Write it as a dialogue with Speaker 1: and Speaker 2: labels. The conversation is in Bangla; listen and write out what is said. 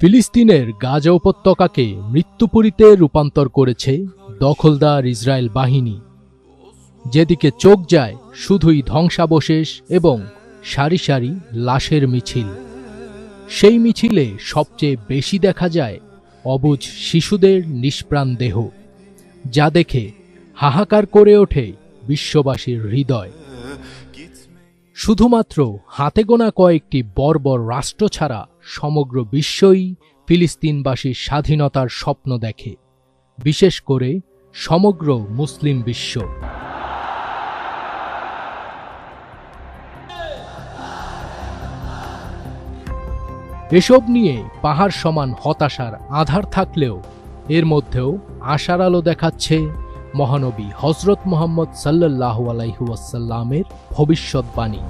Speaker 1: ফিলিস্তিনের গাজা উপত্যকাকে মৃত্যুপুরীতে রূপান্তর করেছে দখলদার ইসরায়েল বাহিনী। যেদিকে চোখ যায় শুধুই ধ্বংসাবশেষ এবং সারি সারি লাশের মিছিল। সেই মিছিলে সবচেয়ে বেশি দেখা যায় অবুজ শিশুদের নিষ্প্রাণ দেহ, যা দেখে হাহাকার করে ওঠে বিশ্ববাসীর হৃদয়। শুধুমাত্র হাতে গোনা কয়েকটি বর্বর রাষ্ট্র ছাড়া সমগ্র বিশ্বই ফিলিস্তিনবাসীর স্বাধীনতার স্বপ্ন দেখে, বিশেষ করে সমগ্র মুসলিম বিশ্ব। এসব নিয়ে পাহাড় সমান হতাশার আধার থাকলেও এর মধ্যেও আশার আলো দেখাচ্ছে মহানবী হজরত মোহাম্মদ সাল্লাহ আলাইহুয়াসাল্লামের ভবিষ্যৎবাণী।